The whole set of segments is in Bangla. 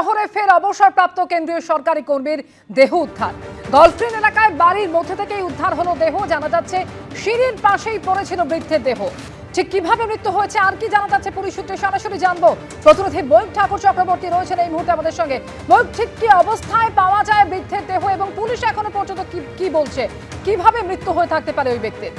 শহরে ফের অবসরপ্রাপ্ত কেন্দ্রীয় সরকারি কর্মীর দেহ উদ্ধার। গলফ্রেন্ড এলাকায় বাড়ির মধ্যে থেকেই উদ্ধার হলো দেহ। জানা যাচ্ছে, সিঁড়ির পাশেই পড়েছিল বৃদ্ধের দেহ। ঠিক কীভাবে মৃত্যু হয়েছে, আর কি জানা যাচ্ছে পুলিশ সূত্রে সরাসরি জানব। প্রতিনিধি বৈক ঠাকুর চক্রবর্তী রয়েছেন এই মুহূর্তে আমাদের সঙ্গে। বৈক ঠিক কি অবস্থায় পাওয়া যায় বৃদ্ধের দেহ এবং পুলিশ এখনও পর্যন্ত কি বলছে? কীভাবে মৃত্যু হয়ে থাকতে পারে ওই ব্যক্তির?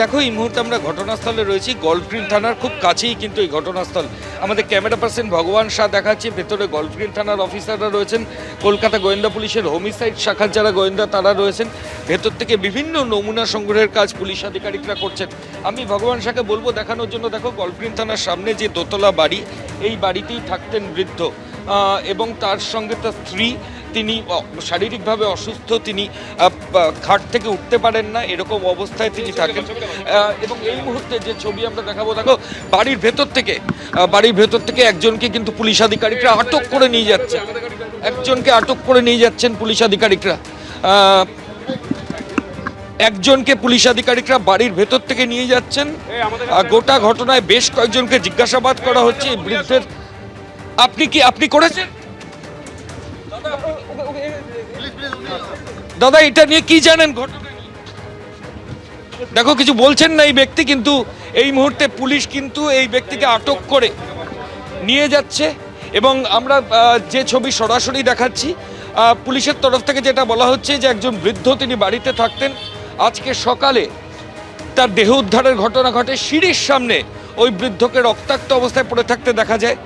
দেখো, এই মুহূর্তে আমরা ঘটনাস্থলে রয়েছি। গল্ফগ্রিন থানার খুব কাছেই কিন্তু এই ঘটনাস্থল। আমাদের ক্যামেরা পার্সন ভগবান শাহ দেখাচ্ছে ভেতরে গল্ফগ্রিন থানার অফিসাররা রয়েছেন, কলকাতা গোয়েন্দা পুলিশের হোমিসাইড শাখার যারা গোয়েন্দা, তারা রয়েছেন। ভেতর থেকে বিভিন্ন নমুনা সংগ্রহের কাজ পুলিশ আধিকারিকরা করছেন। আমি ভগবান শাহকে বলব, দেখানোর জন্য দেখো গল্ফগ্রিন থানার সামনে যে দোতলা বাড়ি, এই বাড়িতেই থাকতেন বৃদ্ধ। এবং তার সঙ্গে তার স্ত্রী তিনি শারীরিকভাবে অসুস্থ, তিনি খাট থেকে উঠতে পারেন না, এরকম অবস্থায় তিনি থাকেন। এবং এই মুহূর্তে যে ছবি আমরা দেখাবো, দেখো, বাড়ির ভেতর থেকে বাড়ির ভেতর থেকে একজনকে কিন্তু পুলিশ আধিকারিকরা আটক করে নিয়ে যাচ্ছে। একজনকে আটক করে নিয়ে যাচ্ছেন পুলিশ আধিকারিকরা। একজনকে পুলিশ আধিকারিকরা বাড়ির ভেতর থেকে নিয়ে যাচ্ছেন। গোটা ঘটনায় বেশ কয়েকজনকে জিজ্ঞাসাবাদ করা হচ্ছে বৃদ্ধের। আপনি কি, আপনি করেছেন? দাদা, এটা নিয়ে কি জানেন? ঘটনা দেখো, কিছু বলছেন না এই ব্যক্তি, কিন্তু এই মুহূর্তে পুলিশ কিন্তু এই ব্যক্তিকে আটক করে নিয়ে যাচ্ছে এবং আমরা যে ছবি সরাসরি দেখাচ্ছি পুলিশের তরফ থেকে যেটা বলা হচ্ছে যে একজন বৃদ্ধ তিনি বাড়িতে থাকতেন। আজকে সকালে তার দেহ উদ্ধারের ঘটনা ঘটে সিঁড়ির সামনে। ওই বৃদ্ধকে রক্তাক্ত অবস্থায় পড়ে থাকতে দেখা যায়।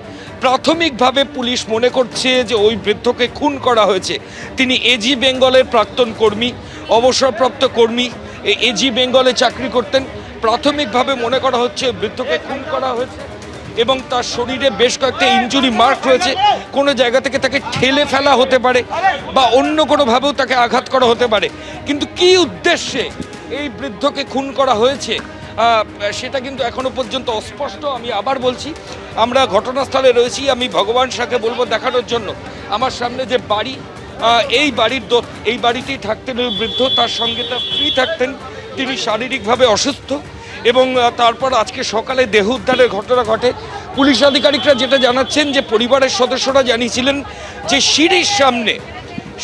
প্রাথমিকভাবে পুলিশ মনে করছে যে ওই বৃদ্ধকে খুন করা হয়েছে। তিনি এজি বেঙ্গলের প্রাক্তন কর্মী, অবসরপ্রাপ্ত কর্মী এজি বেঙ্গলে চাকরি করতেন। প্রাথমিকভাবে মনে করা হচ্ছে বৃদ্ধকে খুন করা হয়েছে এবং তার শরীরে বেশ কয়েকটা ইনজুরি মার্ক রয়েছে। কোনো জায়গা থেকে তাকে ঠেলে ফেলা হতে পারে বা অন্য কোনোভাবেও তাকে আঘাত করা হতে পারে। কিন্তু কি উদ্দেশ্যে এই বৃদ্ধকে খুন করা হয়েছে? সেটা কিন্তু এখনও পর্যন্ত অস্পষ্ট। আমি আবার বলছি, আমরা ঘটনাস্থলে রয়েছি। আমি ভগবান শাহকে বলব দেখানোর জন্য। আমার সামনে যে বাড়ি এই বাড়ির এই বাড়িতেই থাকতেন ওই বৃদ্ধ। তার সঙ্গে তার স্ত্রী থাকতেন। তিনি শারীরিকভাবে অসুস্থ এবং তারপর আজকে সকালে দেহ উদ্ধারের ঘটনা ঘটে। পুলিশ আধিকারিকরা যেটা জানাচ্ছেন যে পরিবারের সদস্যরা জানিয়েছিলেন যে সিঁড়ির সামনে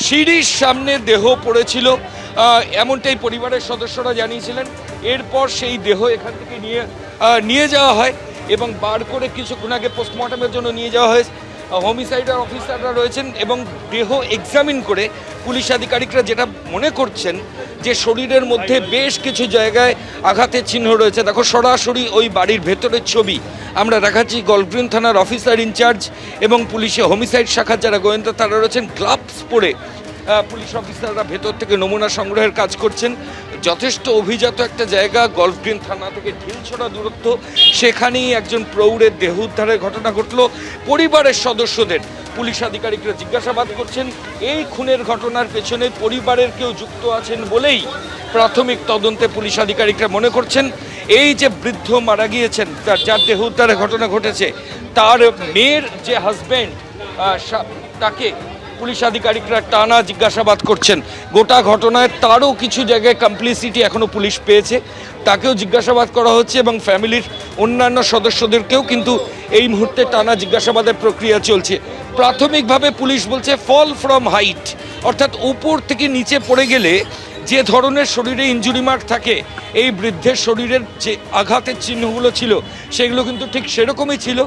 সিঁড়ির সামনে দেহ পড়েছিল। এমনটাই পরিবারের সদস্যরা জানিয়েছিলেন। এরপর সেই দেহ এখান থেকে নিয়ে নিয়ে যাওয়া হয় এবং বার করে কিছুক্ষণ আগে পোস্টমর্টমের জন্য নিয়ে যাওয়া হয়। হোমিসাইডার অফিসাররা রয়েছেন এবং দেহ এক্সামিন করে পুলিশ আধিকারিকরা যেটা মনে করছেন যে শরীরের মধ্যে বেশ কিছু জায়গায় আঘাতের চিহ্ন রয়েছে। দেখো সরাসরি ওই বাড়ির ভেতরের ছবি। আমরা দেখাচ্ছি গলগ্রিন থানার অফিসার ইনচার্জ এবং পুলিশে হোমিসাইড শাখার যারা গোয়েন্দা তারা রয়েছেন গ্লাভস পরে পুলিশ অফিসাররা ভেতর থেকে নমুনা সংগ্রহের কাজ করছেন। যথেষ্ট অভিজাত একটা জায়গা, গলফগ্রিন থানা থেকে ঢিলছড়া দূরত্ব। সেখানেই একজন প্রৌঢ়ের দেহ উদ্ধারের ঘটনা ঘটলো। পরিবারের সদস্যদের পুলিশ আধিকারিকরা জিজ্ঞাসাবাদ করছেন, এই খুনের ঘটনার পেছনে পরিবারের কেউ যুক্ত আছেন বলেই প্রাথমিক তদন্তে পুলিশ আধিকারিকরা মনে করছেন, এই যে বৃদ্ধ মারা গিয়েছেন, তার যার দেহ উদ্ধারের ঘটনা ঘটেছে, তার মেয়ের যে হাজব্যান্ড তাকে পুলিশ আধিকারিকরা টানা জিজ্ঞাসাবাদ করছেন। গোটা ঘটনায় তারও কিছু জায়গায় কমপ্লিসিটি এখনও পুলিশ পেয়েছে। তাকেও জিজ্ঞাসাবাদ করা হচ্ছে এবং ফ্যামিলির অন্যান্য সদস্যদেরকেও কিন্তু এই মুহূর্তে টানা জিজ্ঞাসাবাদের প্রক্রিয়া চলছে। প্রাথমিকভাবে পুলিশ বলছে ফল ফ্রম হাইট অর্থাৎ উপর থেকে নিচে পড়ে গেলে যে ধরনের শরীরে ইঞ্জুরি মার্ক থাকে, এই বৃদ্ধের শরীরের যে আঘাতের চিহ্নগুলো ছিল, সেগুলো কিন্তু ঠিক সেরকমই ছিল।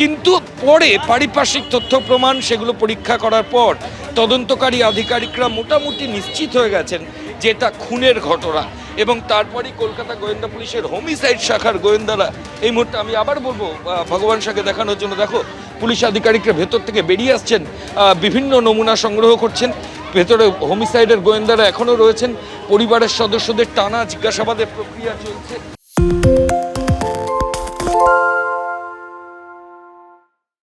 কিন্তু পরে পারিপার্শ্বিক তথ্য প্রমাণ সেগুলো পরীক্ষা করার পর তদন্তকারী আধিকারিকরা মোটামুটি নিশ্চিত হয়ে গেছেন যে এটা খুনের ঘটনা। এবং তারপরেই কলকাতা গোয়েন্দা পুলিশের হোমিসাইড শাখার গোয়েন্দারা, এই মুহূর্তে আমি আবার বলব ভগবান শাহকে দেখানোর জন্য দেখো, পুলিশ আধিকারিকরা ভেতর থেকে বেরিয়ে আসছেন বিভিন্ন নমুনা সংগ্রহ করছেন, ভেতরে হোমিসাইডের গোয়েন্দারা এখনও রয়েছেন, পরিবারের সদস্যদের টানা জিজ্ঞাসাবাদের প্রক্রিয়া চলছে।